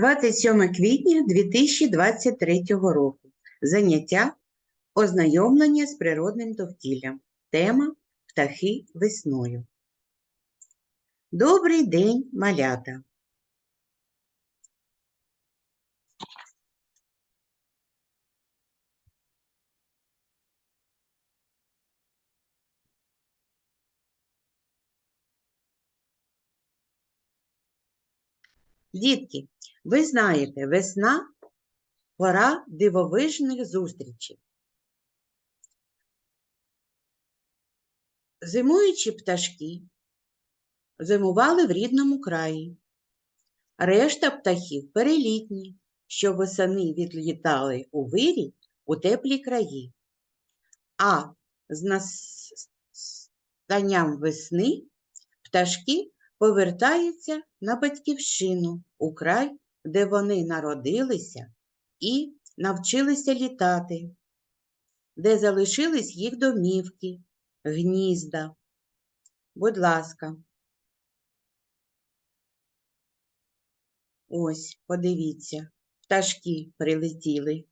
27 квітня 2023 року. Заняття ознайомлення з природним довкіллям. Тема птахи весною. Добрий день, малята! Дітки, ви знаєте, весна пора дивовижних зустрічей. Зимуючі пташки зимували в рідному краї. Решта птахів перелітні, що восени відлітали у вирій у теплі краї. А з настанням весни пташки повертаються на батьківщину у край, де вони народилися і навчилися літати, де залишились їх домівки, гнізда. Будь ласка. Ось, подивіться, пташки прилетіли.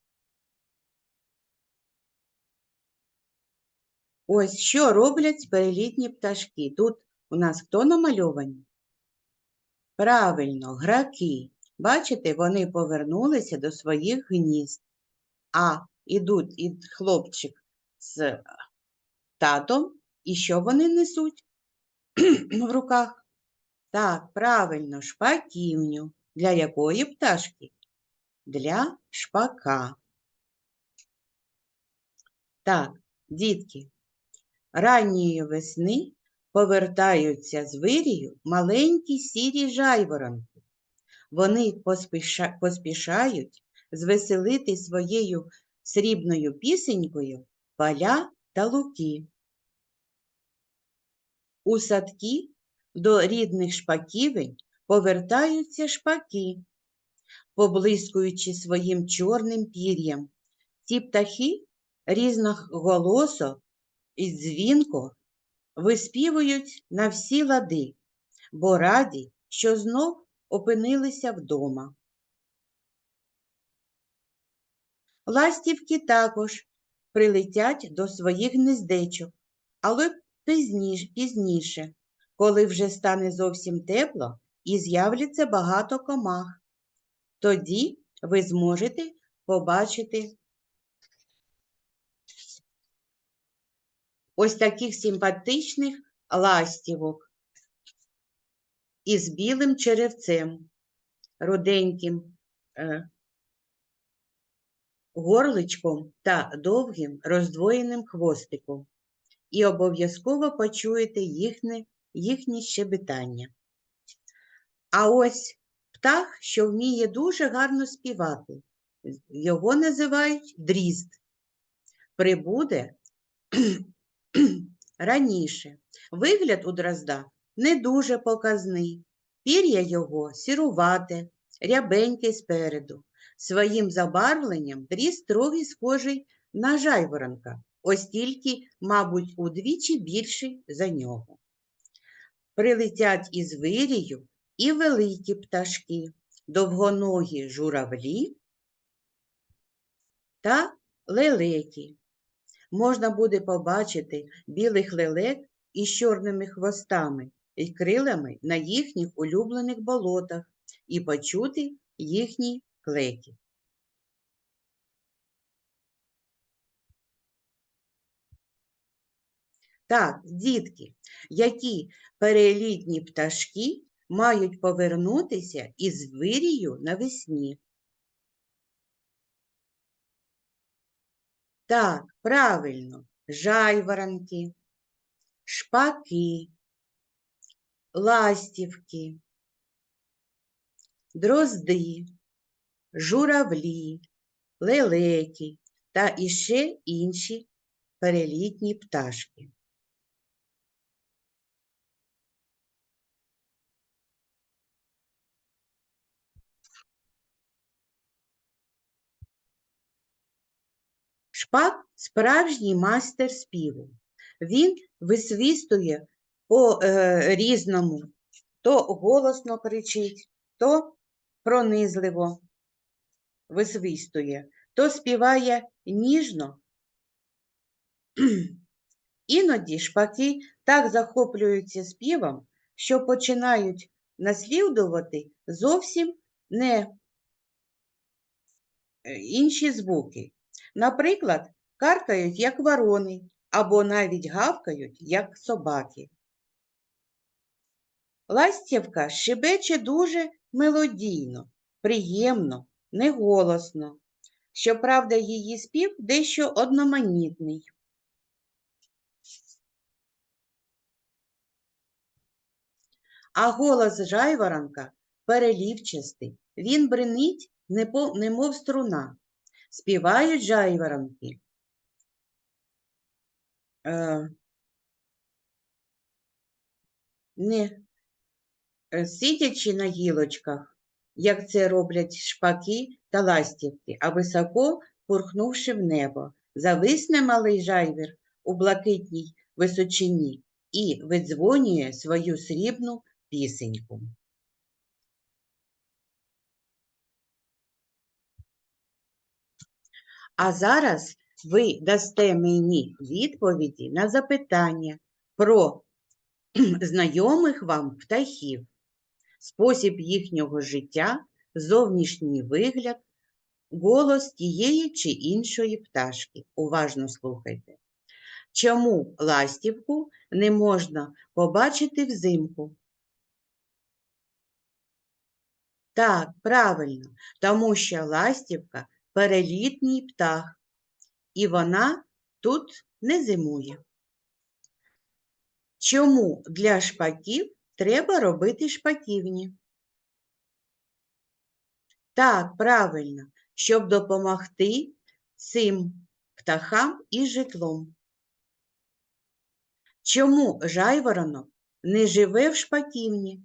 Ось що роблять перелітні пташки. Тут у нас хто намальовані? Правильно, граки. Бачите, вони повернулися до своїх гнізд. А ідуть і хлопчик з татом, і що вони несуть в руках? Так, правильно, шпаківню. Для якої пташки? Для шпака. Так, дітки, ранньої весни повертаються з вирію маленькі сірі жайворонки. Вони поспіша... поспішають звеселити своєю срібною пісенькою поля та луки. У садки до рідних шпаківень повертаються шпаки, поблискуючи своїм чорним пір'ям. Ці птахи різноголосо і дзвінко виспівують на всі лади, бо раді, що знов опинилися вдома. Ластівки також прилетять до своїх гнездечок, але пізніше, коли вже стане зовсім тепло і з'являться багато комах. Тоді ви зможете побачити ось таких симпатичних ластівок із білим черевцем, руденьким е, горличком та довгим роздвоєним хвостиком. І обов'язково почуєте їхнє, їхнє щебетання. А ось птах, що вміє дуже гарно співати, його називають дрізд. Прибуде раніше. Вигляд у дрозда не дуже показний, пір'я його сірувате, рябеньке спереду. Своїм забарвленням дріз трохи схожий на жайворонка, ось тільки, мабуть, удвічі більший за нього. Прилетять із вирію і великі пташки, довгоногі журавлі та лелеки можна буде побачити білих лелек із чорними хвостами і крилами на їхніх улюблених болотах і почути їхні клеки. Так, дітки, які перелітні пташки мають повернутися із вирію навесні. Так, правильно, жайворонки, шпаки, ластівки, дрозди, журавлі, лелеки та іще інші перелітні пташки. Шпак справжній майстер співу. Він висвістує по е, різному, то голосно кричить, то пронизливо висвистує, то співає ніжно. Іноді шпаки так захоплюються співом, що починають наслідувати зовсім не е, інші звуки. Наприклад, каркають, як ворони, або навіть гавкають, як собаки. Ластівка шибече дуже мелодійно, приємно, неголосно. Щоправда, її спів дещо одноманітний. А голос жайворонка перелівчастий, він бринить, немов струна. Співають жайворонки. Е, не сидячи на гілочках, як це роблять шпаки та ластівки, а високо пурхнувши в небо. Зависне малий жайвір у блакитній височині і видзвонює свою срібну пісеньку. А зараз ви дасте мені відповіді на запитання про знайомих вам птахів, спосіб їхнього життя, зовнішній вигляд, голос тієї чи іншої пташки. Уважно слухайте. Чому ластівку не можна побачити взимку? Так, правильно, тому що ластівка перелітній птах, і вона тут не зимує. Чому для шпаків треба робити шпаківні? Так, правильно, щоб допомогти цим птахам із житлом. Чому жайворонок не живе в шпаківні?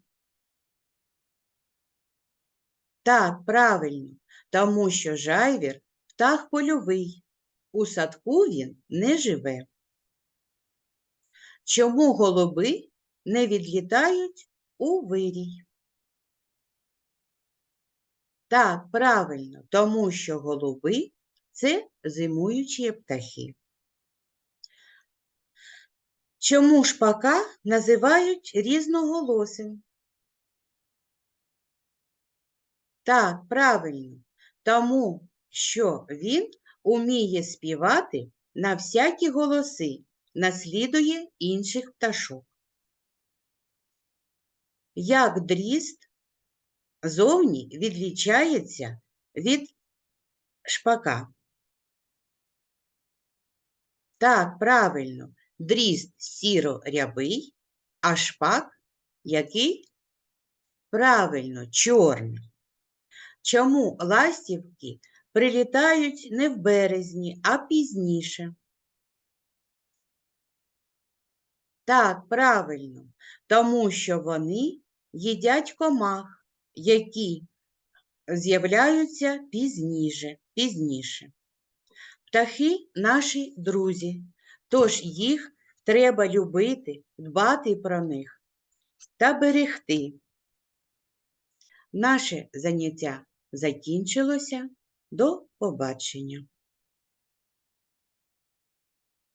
Так, правильно, тому що жайвір птах польовий, у садку він не живе. Чому голуби не відлітають у вирій? Так, правильно, тому що голуби це зимуючі птахи. Чому шпака називають різноголосим? Так, правильно, тому що він уміє співати на всякі голоси, наслідує інших пташок. Як дріст зовні відлічається від шпака. Так, правильно, дріст сіро-рябий, а шпак який? Правильно, чорний. Чому ластівки прилітають не в березні, а пізніше? Так, правильно, тому що вони їдять комах, які з'являються пізніше, пізніше. Птахи наші друзі, тож їх треба любити, дбати про них та берегти. Наше заняття закінчилося. До побачення!